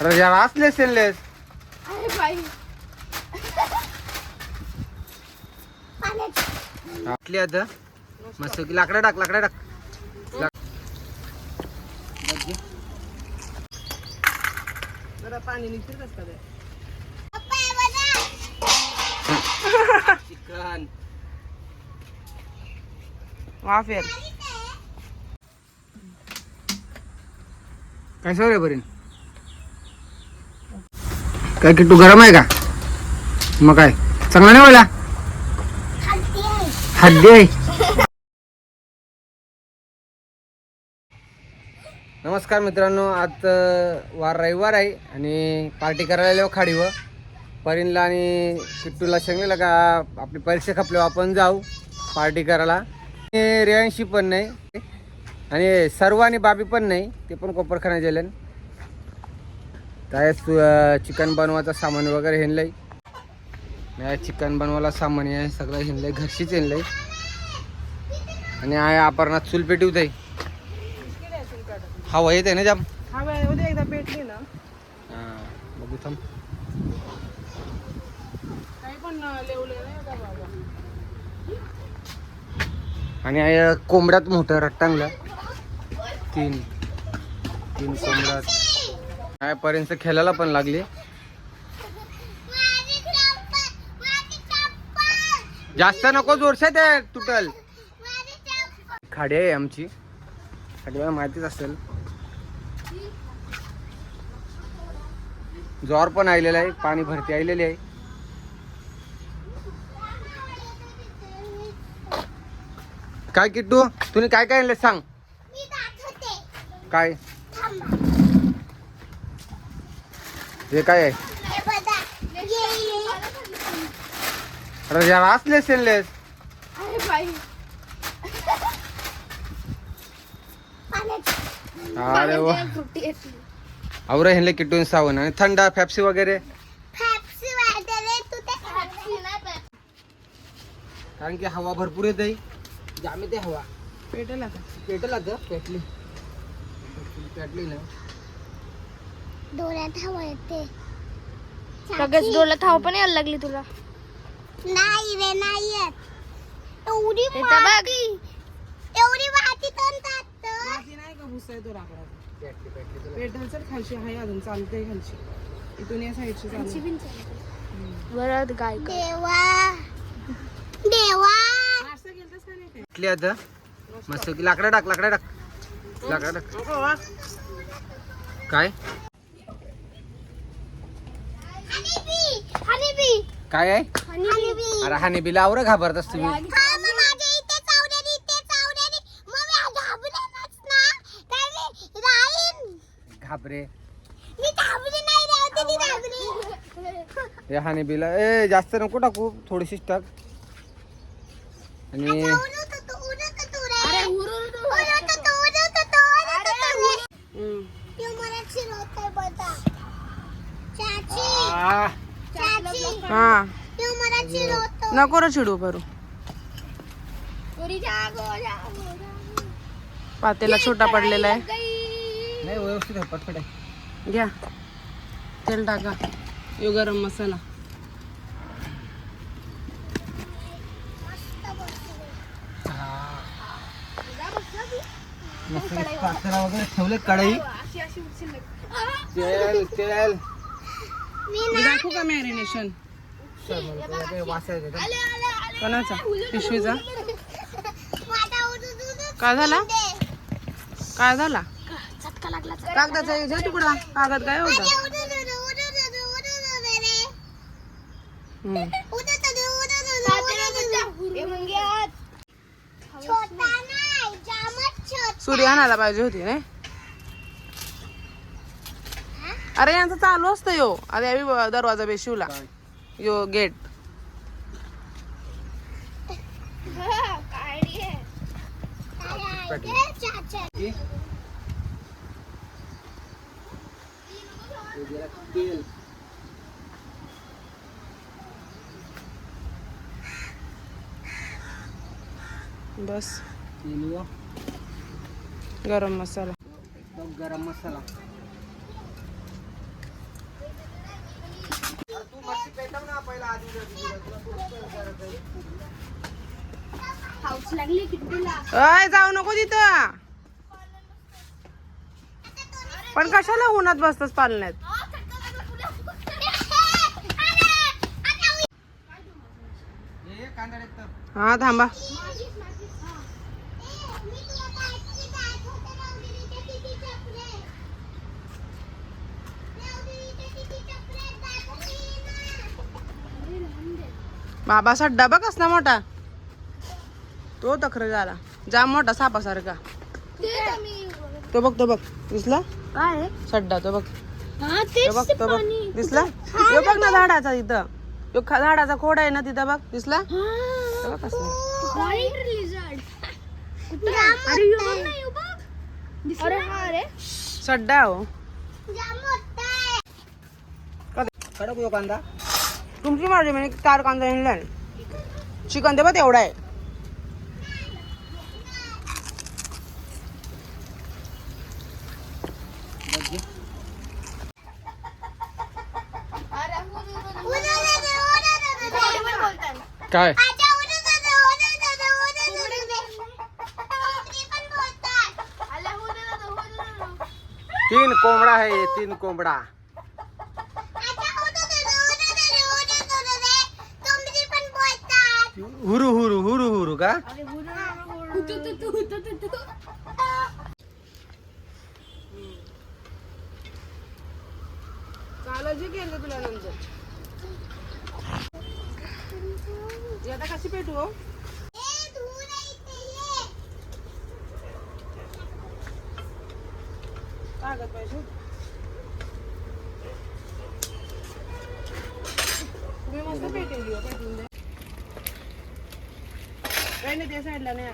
अरे यार असले सेनलेस अरे बाई. टाकली आता. मस्त की लाकडा टाक लाकडा टाक. जरा पाणी निघतील कसं काय चिकन काय सवय बरीन? काय किट्टू गरम आहे का? मग काय? चांगला नाही मला हड्डी आहे. नमस्कार मित्रांनो आज वार रविवार आहे आणि पार्टी करायला आलो खाडीवर. परीनला आणि किट्टूला सांगलेलं का आपली परीक्षा खपल्यावर आपण जाऊ पार्टी करायला. आणि रेयांशी पण नाही. आणि सर्व आणि बाबी पण नाही. ते पण कोपरखाना गेले काय चिकन बनवायचं सामान वगैरे हेनलंय नाही चिकन बनवायला सामान आहे सगळं हेनलंय घरशीच हेनलंय आणि आहे अपर्णात चूल पेटी आहे हवा येते ना जाम? हा बाई उद्या एकदा पेटली ना. हां बघू थांब. आणि आहे कोंबड्यात मोठं रट्टांगलं. तीन. तीन कोंबड्यात. काय पर्यंत खेळायला पण लागली. जास्त नको जोरशात आहे तुटल. खाडी आहे आमची. खाडी माहितीच असेल. ज्वार पण आलेला आहे पाणी भरती आलेली आहे. काय किट्टू तुम्ही काय काय आणलं सांग. काय? हे काय आहे? अरे यार असले सेनलेस अरे वा. ह्यांना किट्टून सावण आणि थंडा फॅप्सी वगैरे. कारण की हवा भरपूर येत. आहे जाम येते हवा. पेटेल पेटल पेटली. पेटली ना. डोळ्यात हवा येते. लगेच डोळ्यात हवा पण यायला लागली तुला. नाही रे नाही येत. एवढी इथं बघ. वाटी एवढी वाटी तोंडात. माती नाही का भुसा तो राकडा पेटली पेटली तुला. पेटेल तर खालची आहे अजून चालते खालची इथून या साईडची चालू. बरं गाय. देवा. देवा. नाश्ता केलतास का नाही? काय पेटली आता. मस्त. की लाकडा टाक लाकडा टाक. लाकडा टाक. काय? काय आहे? अरे हानी बिला आवर घाबरत हा मग मी घाबरे. हे हानी बिला ए जास्त नको टाकू. थोडीशीच टाक. आणि उडत तू उडत तू रे अरे उडत तू उडत तू उडत तू उडत तू हम्म. तू मला चिरवतोय बता चाची आ, चाची हा. नको रे चिडू जागो पातेला छोटा पडलेला आहे. नाही व्यवस्थित आहे पटपट आहे. घ्या. तेल टाका. यो गरम मसाला. मस्त पातेला वगैरे ठेवले कढई. तेल तेल. दाखवू का मॅरिनेशन. कोणाचा? पिशवीचा? काय झाला? काय झाला? कागदाचा हे जा तुकडा. कागद काय होता? उडत उडत उडत उडत उडत रे हम्म. उडत उडत उडत उडत छोटा नाही जामच छोटा सुरी आणायला पाहिजे होती नाही? अरे यांचं चालू असतं यो. अरे आम्ही दरवाजा बेशिवला. यो गेट. बस. गरम मसाला. गरम मसाला येतात ना पहिला आधी तुला पुढचं करायचं आहे. हाऊस लागली किट्टूला अय जाऊ नको तिथं. पण कशाला उन्हात बसतस पालण्यात? हे. हा थांबा. बाबाचा डबा कसला मोठा. तो तक्र झाला. जाम मोठा सापासारखा. तो बघ तो बघ. दिसला? काय? सड्डा तो बघ. हा तो बघ तो बघ. दिसला? तो बघ ना झाडाचा तिथं तो खा- झाडाचा खोड आहे ना तिथं बघ. दिसला? बघ कसला हा सड्डा हो. कडक हो कांदा. तुमची मर्जी म्हणजे चार कांदा आणला चिकन ते बघ तेवढा आहे. काय? तीन कोंबडा आहे तीन कोंबडा. हुरू हुरू हुरू हुरू का? काळजी तुला नंतर. आता कशी पेटू हो? कागद पाहिजे तुम्ही मस्त पेटून घेऊ पेटून द्या काही नाही त्या साईडला नाही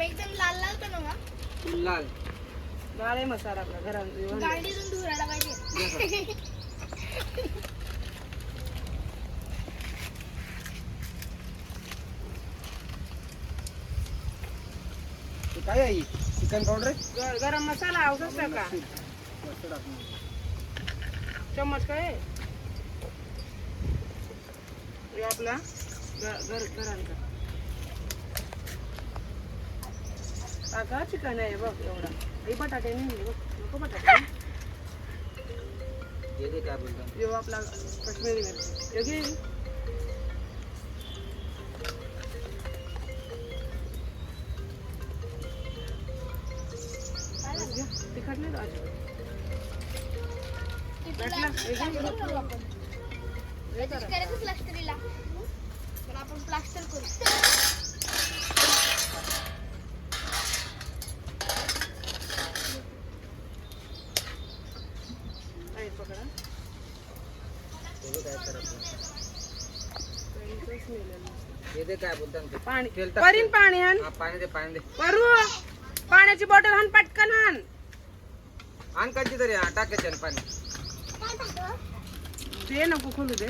एकदम लाल लाल का ना लाल. गाळ आहे मसाला आपला घरात गाडीतून धुरायला पाहिजे. हे काय आहे? Chicken powder? गरम मसाला आवश्यक का? चम्मच काय? हे आपला घर घरांचा. टाका चिकन आहे बघ एवढा. हे बटाटे नाही बघ. नको बटाटे. हे दे काय बोलतो? यो आपला काश्मीरी मिरची. हे पाणी. करीन पाणी आण. हा पाणी दे पाणी दे. पाण्याची बॉटल हाण पटकन हाण आण काढची तरी हा टाकायचं पाणी. ते नको खोलू दे.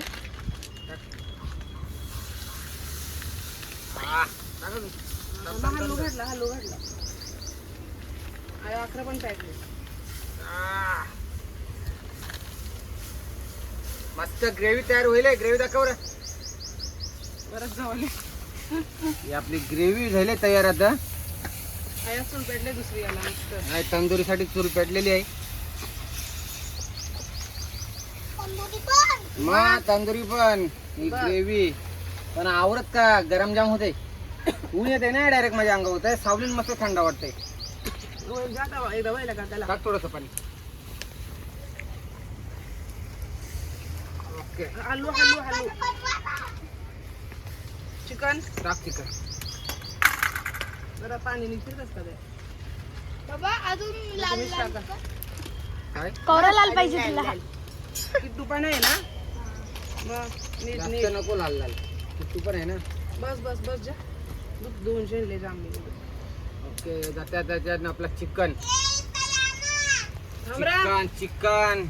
हा, हल्लू घातला हल्लू आणि अकरा पण पॅकले आ. मस्त ग्रेव्ही तयार होईल ग्रेव्ही दाखव रे. बरंच जवळ ही आपली ग्रेव्ही झाली तयार आता. आया चूल पेटले दुसरी याला मस्त. नाही तंदुरीसाठी चूल पेटलेली आहे. मग तंदुरी पण. ही बर. ग्रेव्ही पण आवरत का? गरम जाम होते ऊन येते ना डायरेक्ट माझ्या अंगावर. होत सावलीन मस्त थंड वाटते एकदा व्हायला का त्याला? टाक थोडस पाणी. ओके हलू हलू हलू चिकन टाक चिकन जरा पाणी निघतील असतं ते बाबा अजून लाल तुम्हीच लाल टाका. काय? कवरा लाल पाहिजे तुला. किट्टू पण आहे ना? मग नीट जास्त नीट. नको लाल लाल. तू पण आहे ना? बस बस बस जा. दूध दोन शेणले जांभळी ओके जात्या त्याच्यात आपला चिकन थांबरा चिकन चिकन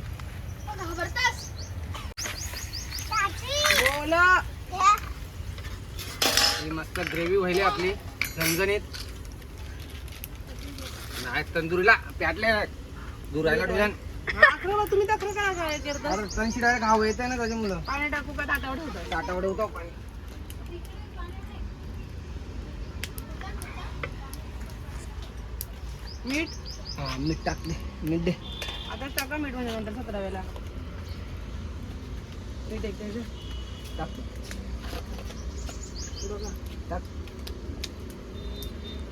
ही मस्त ग्रेव्ही व्हायली आपली झणझणीत. काय तंदुरीला प्याटले दुरायला डोळ्यान. अकरा तुम्ही तक्रार काय काय करता अरे तनशी डायरेक्ट हवा येत आहे ना त्याच्या मुलं. पाणी टाकू का ताटावर पाणी मीठ? हा मीठ टाकले. मीठ दे. आता टाका मीठ म्हणजे नंतर सतरा वेळेला मीठ एक. टाक. टाक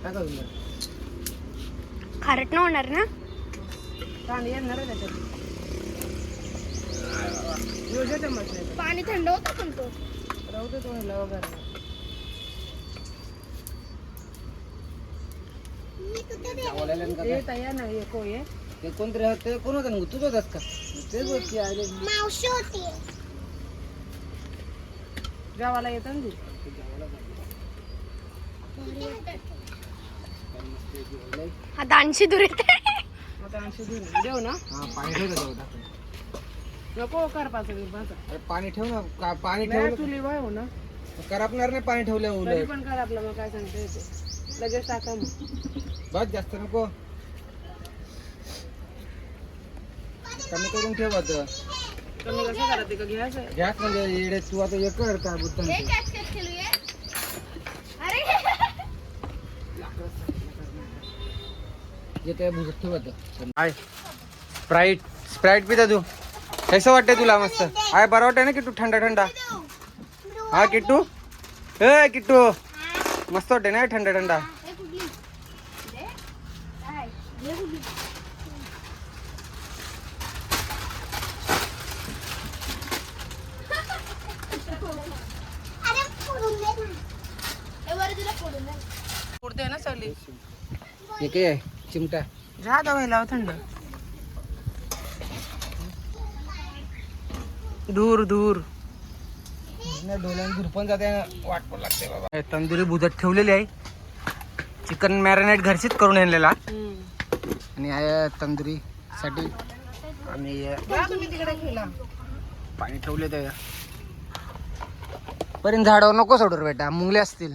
टाक. खारट न होणार ना कांदे येणार आहे त्याच्यात योजना चम्मच नाही पाणी थंड होतं पण तो राहू दे तो ह्याला वगैरे ते नाही. ते कोणतरी होतं- ते कोण होतं ना तूच होतास का तेच गोष्टी आले मावशी होती गावाला येतं ना आता ऐंशी दूर येते. आता ऐंशी दूर देऊ ना. हा पाणी ठेव टाकून. नको करपाचं बिरपाचं अरे पाणी ठेव ना. का पाणी ठेवलं? चुली वाय हो ना. करपणार नाही पाणी ठेवलं तरी उलट पण कर आपलं मग काय सांगता येते. लगेच टाका मग. बस जास्त नको. कमी करून ठेव आता. कमी कसं करा ते का घ्यायचं गॅस म्हणजे येडे तू आता एक कर काय बुद्ध हाय. स्प्राईट स्प्राईट पिता तू. कसं वाटतंय तुला मस्त? हाय बरं वाटतंय ना किट्टू? थंडा थंडा हा किट्टू. ए किट्टू. मस्त वाटतंय ना थंडा थंडा अरे फोडून दे ना पुरते ना सगळी काय चिमटा. जा दवा ह्याला थंड. दूर दूर. डोळ्याने धुरपण जाते वाट पण लागते बाबा. तंदुरी बुजत ठेवलेली आहे. चिकन मॅरिनेट घरचीच करून आणलेला. आणि आहे तंदुरी साठी आणि अं, जा तुम्ही तिकडे खेळा. पाणी ठेवले तर पर्यंत झाडावर नको सोडू बेटा मुंगले असतील.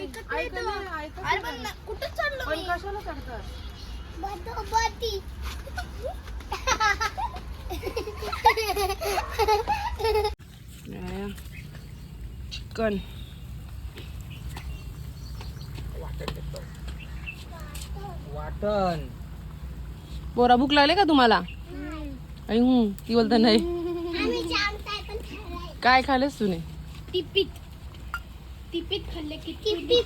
ऐकत नाही तो. अरे पण ना- कुठं चाललो पण मी? कशाला करतात बदोबदी चिकन. वाटण. बोरा भूक लागले का तुम्हाला? आई हूं ती बोलता नाही. आम्ही जामताय पण ठराय काय खाल्लेस तुने? टिपीत टिपीत खाल्ले की आम्ही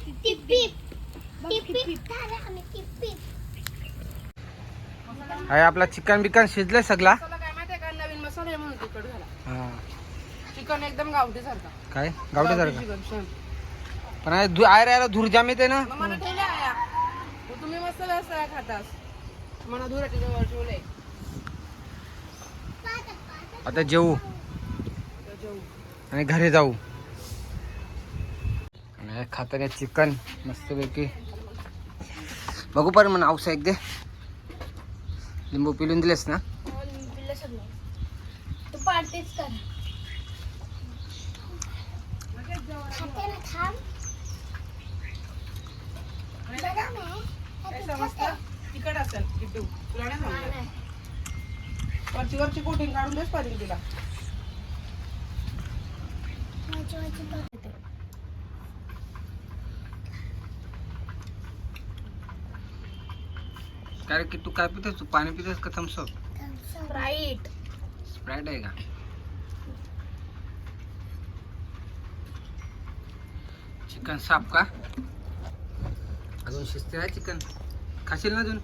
टिपीप आहे आपला चिकन बिकन शिजलंय सगळा. मसाला काय माहितीये का? नवीन मसाला आहे म्हणून तिखट झाला हा. चिकन एकदम गावठी सारखा. काय? गावठी सारखं? पण आहे धु- आहे रे याला धूर जाम येते ना. मग मला ठेवले आया. मग तुम्ही मस्त खातास. मला ठेवले आता जेवू आणि घरी जाऊ. आणि खाताने चिकन मस्तपैकी बघू पण म्हणा औसा एक दे. लिंबू पिलून दिलेस ना? दिलं सगळं तू पार्टीच कर खाते ना थांब काय समजतं? तिखट असेल किट्टू तुला नाही समजत? वरची वरची कोटिंग काढून देस पाहिजे तिला. काय रे की तू काय पितेस? तू पाणी पितेस का थम्सअप स्प्राईट स्प्राईट आहे का? चिकन साफ का? अजून शिजते आहे चिकन खाशील ना अजून?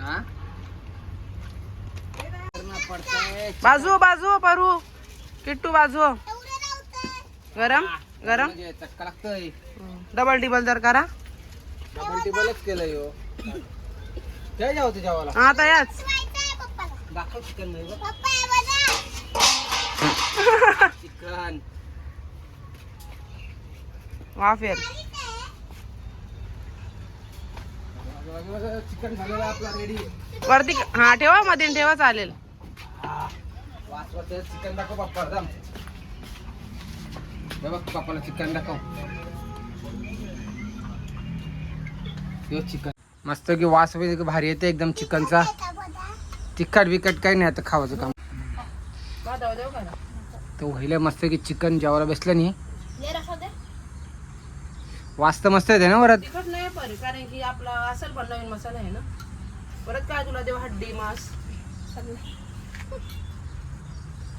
हा? पडतंय बाजू बाजू परू. किट्टू बाजू. गरम गरम. लागतोय. डबल टिबल जर करा. डबल टिबलच केलं यो काय जाऊ हा आता याच. दाखव चिकन नाही बघ. पप्पा हे चिकन. वाफेर चिकन झालेला आपला रेडी वरती हा ठेवा मध्ये ठेवा चालेल. चिकन दाखव बाप्पा दम हे बघ बाप्पाला चिकन दाखव. हे चिकन. मस्त की वास वगैरे भारी येते एकदम चिकनचा. तिखट बिकट काही नाही आता खावायचं काम? तर व्हायला मस्त की चिकन जेवायला बसलं नाही तर मस्त येते ना वरात. तिखट नाही परी कारण की आपला असेल पण नवीन मसाला आहे ना. परत काय तुला देऊ हड्डी मांस?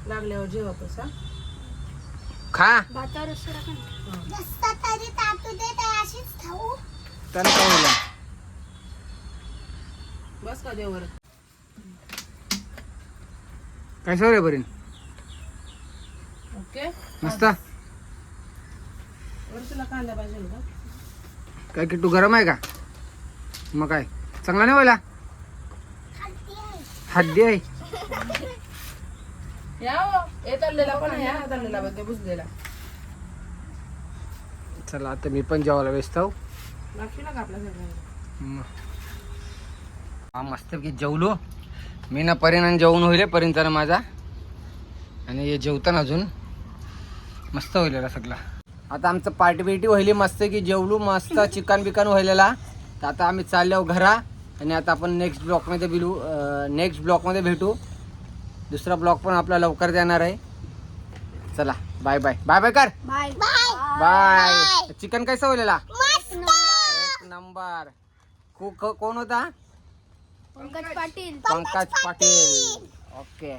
लागल्यावर जेवतच हा? खा. भातावर तरी ताटू दे अशीच खाऊ. त्यानं काय होईल बस का देवर काय सवय बरीन? ओके. मस्त? वर तुला कांदा पाहिजे का काय किट्टू गरम आहे का? मग काय? चांगला नाही व्हायला? हड्डी आहे. या हो. हे तळलेला पण आहे हा तळलेला बघ ते बुजलेला. चला आता मी पण जेवायला व्यस्त आहो. लागशील का आपल्या सगळ्यांना? हा मस्त की जेवलो. मी ना परिणाम जेवण होईल परिंचा माझा. आणि हे जेवताना अजून. मस्त होईल सगळा. आता आमचं पार्टी बिर्टी व्हायली मस्त की जेवलो मस्त चिकन बिकन व्हायलेला तर आता आम्ही चाललो घरा. आणि आता आपण नेक्स्ट ब्लॉकमध्ये बिलू नेक्स्ट ब्लॉकमध्ये भेटू. दुसरा ब्लॉक पण आपला लवकर देणार आहे. चला बाय बाय बाय बाय कर. बाय बाय चिकन कैसा होईलेला? नंबर. कोण होता? पंकज पाटील. पंकज पाटील. ओके.